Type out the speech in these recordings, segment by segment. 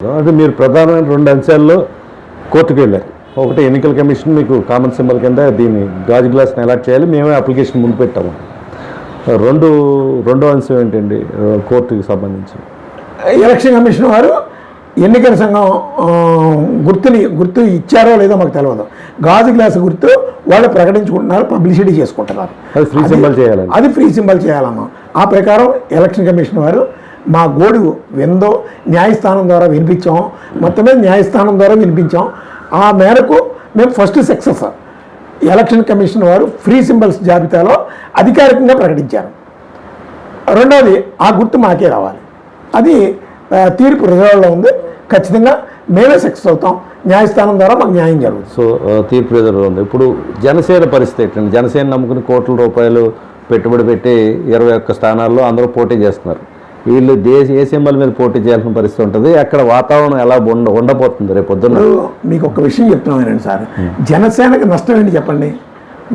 అది మీరు ప్రధానమైన రెండు అంశాల్లో కోర్టుకు వెళ్ళారు. ఒకటి ఎన్నికల కమిషన్ మీకు కామన్ సింబల్ కింద దీన్ని గాజు గ్లాస్ని అలాట్ చేయాలి మేమే అప్లికేషన్ ముందు పెట్టాము. రెండు రెండో అంశం ఏంటండి? కోర్టుకి సంబంధించి. ఎలక్షన్ కమిషన్ వారు ఎన్నికల సంఘం గుర్తుని గుర్తు ఇచ్చారో లేదో మాకు తెలియదు గాజు గ్లాస్ గుర్తు వాళ్ళు ప్రకటించుకుంటున్నారు పబ్లిసిటీ చేసుకుంటున్నారు. అది ఫ్రీ సింబల్ చేయాలని అది ఫ్రీ సింబల్ చేయాలమ్మా ఆ ప్రకారం ఎలక్షన్ కమిషన్ వారు మా గోడు విందో న్యాయస్థానం ద్వారా వినిపించాం. మొత్తమే న్యాయస్థానం ద్వారా వినిపించాం. ఆ మేరకు మేము ఫస్ట్ సక్సెస్ ఎలక్షన్ కమిషన్ వారు ఫ్రీ సింబల్స్ జాబితాలో అధికారికంగా ప్రకటించారు. రెండవది ఆ గుర్తు మాకే రావాలి. అది తీర్పు రిజర్వ్లో ఉంది. ఖచ్చితంగా మేమే సక్సెస్ అవుతాం. న్యాయస్థానం ద్వారా మాకు న్యాయం జరుగుతుంది. సో తీర్పు రిజర్వ్లో ఉంది. ఇప్పుడు జనసేన పరిస్థితి ఏంటండి జనసేన నమ్ముకుని కోట్ల రూపాయలు పెట్టుబడి పెట్టి ఇరవై ఒక్క స్థానాల్లో అందరూ పోటీ చేస్తున్నారు. వీళ్ళు దేశ ఏ సింబల్ మీద పోటీ చేయాల్సిన పరిస్థితి ఉంటుంది. అక్కడ వాతావరణం ఎలా ఉండ ఉండబోతుంది రేపు పొద్దున్న? మీకు ఒక విషయం చెప్తున్నాను సార్. జనసేనకి నష్టం ఏంటి చెప్పండి?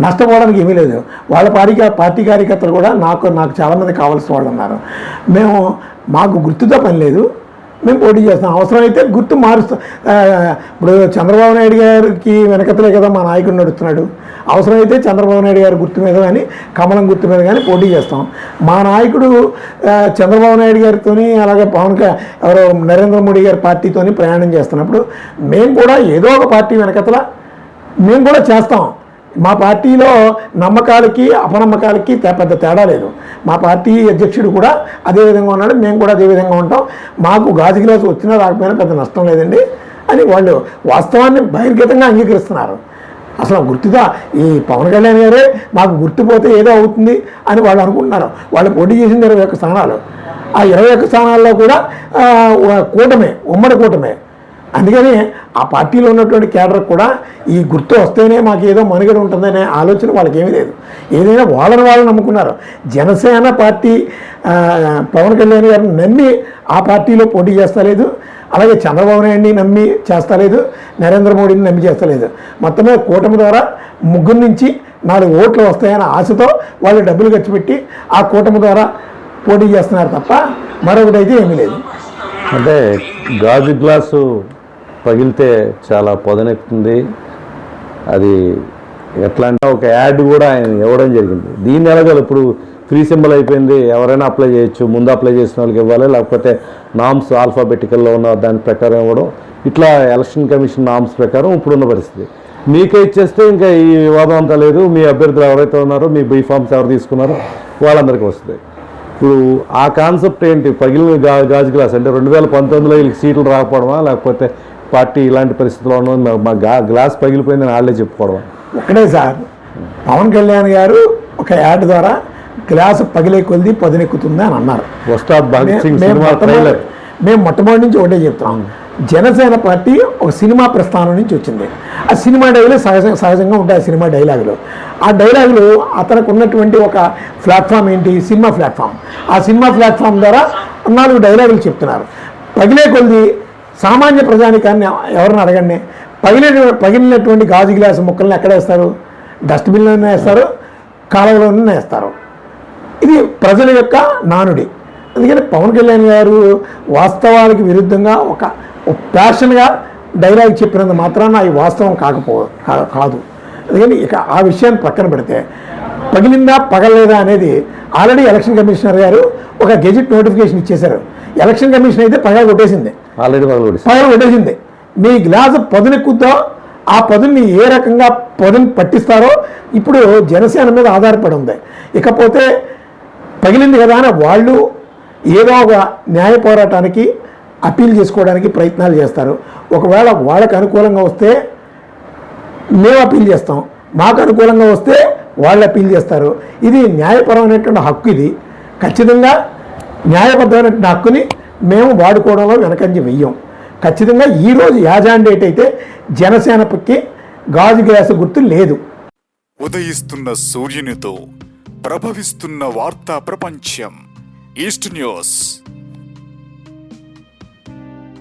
నష్టపోవడానికి ఏమీ లేదు. వాళ్ళ పార్టీ పార్టీ కార్యకర్తలు కూడా నాకు నాకు చాలామంది కావాల్సిన వాళ్ళు ఉన్నారు. మేము మాకు గుర్తుతో పని లేదు. మేము పోటీ చేస్తాం. అవసరమైతే గుర్తు మారుస్తాం ఇప్పుడు చంద్రబాబు నాయుడు గారికి వెనకతలే కదా మా నాయకుడు నడుస్తున్నాడు. అవసరమైతే చంద్రబాబు నాయుడు గారి గుర్తు మీద కానీ కమలం గుర్తు మీద కానీ పోటీ చేస్తాం. మా నాయకుడు చంద్రబాబు నాయుడు గారితోని అలాగే పవన్ ఎవరో నరేంద్ర మోడీ గారి పార్టీతోని ప్రయాణం చేస్తున్నప్పుడు మేము కూడా ఏదో ఒక పార్టీ వెనకతల మేము కూడా చేస్తాం. మా పార్టీలో నమ్మకాలకి అపనమ్మకాలకి పెద్ద తేడా లేదు. మా పార్టీ అధ్యక్షుడు కూడా అదే విధంగా ఉన్నాడు. మేము కూడా అదే విధంగా ఉంటాం. మాకు గాజు గ్లాసు వచ్చినా రాకపోయినా పెద్ద నష్టం లేదండి అని వాళ్ళు వాస్తవాన్ని బహిర్గతంగా అంగీకరిస్తున్నారు. అసలు గుర్తుగా ఈ పవన్ కళ్యాణ్ గారే మాకు గుర్తుపోతే ఏదో అవుతుంది అని వాళ్ళు అనుకుంటున్నారు. వాళ్ళు పోటీ చేసింది ఇరవై ఒక్క స్థానాలు. ఆ ఇరవై ఒక్క స్థానాల్లో కూడా కూటమే ఉమ్మడి కూటమే. అందుకని ఆ పార్టీలో ఉన్నటువంటి కేడర్ కూడా ఈ గుర్తు వస్తేనే మాకు ఏదో మనుగడ ఉంటుందనే ఆలోచన వాళ్ళకి ఏమీ లేదు. ఏదైనా వాళ్ళని వాళ్ళు నమ్ముకున్నారు. జనసేన పార్టీ పవన్ కళ్యాణ్ గారిని నమ్మి ఆ పార్టీలో పోటీ చేస్తలేదు. అలాగే చంద్రబాబు నాయుడిని నమ్మి చేస్తలేదు. నరేంద్ర మోడీని నమ్మి చేస్తలేదు. మొత్తమే కూటమి ద్వారా ముగ్గురు నుంచి నాలుగు ఓట్లు వస్తాయనే ఆశతో వాళ్ళు డబ్బులు ఖర్చు పెట్టి ఆ కూటమి ద్వారా పోటీ చేస్తున్నారు తప్ప మరొకటి అయితే ఏమీ లేదు. అంటే గాజు గ్లాసు పగిలితే చాలా పొదనెక్కుతుంది. అది ఎట్లా అంటే ఒక యాడ్ కూడా ఆయన ఇవ్వడం జరిగింది. దీన్ని ఎలాగో ఇప్పుడు ఫ్రీ సింబల్ అయిపోయింది. ఎవరైనా అప్లై చేయొచ్చు. ముందు అప్లై చేసిన వాళ్ళకి ఇవ్వాలి. లేకపోతే నామ్స్ ఆల్ఫాబెటికల్లో ఉన్న దాని ప్రకారం ఇవ్వడం. ఇట్లా ఎలక్షన్ కమిషన్ నామ్స్ ప్రకారం ఇప్పుడున్న పరిస్థితి. మీకే ఇచ్చేస్తే ఇంకా ఈ వివాదం అంతా లేదు. మీ అభ్యర్థులు ఎవరైతే ఉన్నారో మీ బీ ఫామ్స్ ఎవరు తీసుకున్నారో వాళ్ళందరికీ వస్తుంది. ఇప్పుడు ఆ కాన్సెప్ట్ ఏంటి? పగిలిన గా గాజు గ్లాస్ అంటే రెండు వేల పంతొమ్మిదిలో వీళ్ళకి సీట్లు రాకపోవడమా? లేకపోతే పార్టీ ఇలాంటి పరిస్థితిలో ఉన్న. మా గ్లాస్ పగిలిపోయిందని వాళ్ళే చెప్పుకోవడమా ఒకటే సార్ పవన్ కళ్యాణ్ గారు ఒక యాడ్ ద్వారా గ్లాసు పగిలే కొలిది పదునెక్కుతుంది అని అన్నారు. మేము మొట్టమొదటి నుంచి ఒకటే చెప్తాం జనసేన పార్టీ ఒక సినిమా ప్రస్థానం నుంచి వచ్చింది. ఆ సినిమా డైలాగ్ సహజ సహజంగా ఉంటాయి ఆ సినిమా డైలాగులు. ఆ డైలాగులు అతనికి ఉన్నటువంటి ఒక ప్లాట్ఫామ్ ఏంటి? Cinema platform. ఆ సినిమా ప్లాట్ఫామ్ ద్వారా నాలుగు డైలాగులు చెప్తున్నారు. పగిలే కొద్ది సామాన్య ప్రజానికాన్ని ఎవరిని అడగండి? పగిలిన పగిలినటువంటి గాజు గ్లాసు ముక్కల్ని ఎక్కడ వేస్తారు? డస్ట్బిన్లోనే వేస్తారు కాలువలోనే వేస్తారు. ఇది ప్రజల యొక్క నానుడి. అందుకని పవన్ కళ్యాణ్ గారు వాస్తవాలకు విరుద్ధంగా ఒక ప్యాషన్గా డైలాగ్ చెప్పినంత మాత్రాన అవి వాస్తవం కాకపో కాదు. అందుకని ఇక ఆ విషయాన్ని పక్కన పెడితే పగిలిందా పగలలేదా అనేది ఆల్రెడీ ఎలక్షన్ కమిషనర్ గారు ఒక గెజిట్ నోటిఫికేషన్ ఇచ్చేశారు. ఎలక్షన్ కమిషన్ అయితే పగల కొట్టేసింది. ఆల్రెడీ పగల కొట్టేసింది. మీ గ్లాసు పదునెక్కుద్దో? ఆ పదుని ఏ రకంగా పదుని పట్టిస్తారో ఇప్పుడు జనసేన మీద ఆధారపడి ఉంది. ఇకపోతే పగిలింది కదా అని వాళ్ళు ఏదో ఒక న్యాయ పోరాటానికి అప్పీల్ చేసుకోవడానికి ప్రయత్నాలు చేస్తారు. ఒకవేళ వాళ్ళకి అనుకూలంగా వస్తే మేము అప్పీల్ చేస్తాం. మాకు అనుకూలంగా వస్తే వాళ్ళు అప్పీల్ చేస్తారు. ఇది న్యాయపరమైనటువంటి హక్కు ఇది. ఖచ్చితంగా న్యాయబద్ధమైనటువంటి హక్కుని మేము వాడుకోవడంలో వెనకంజ వెయ్యం. ఖచ్చితంగా ఈరోజు యాజాన్ డేట్ అయితే జనసేనకి గాజు గ్యాస్ గుర్తు లేదు. ఉదయిస్తున్న సూర్యునితో ప్రభవిస్తున్న వార్తా ప్రపంచం. East news.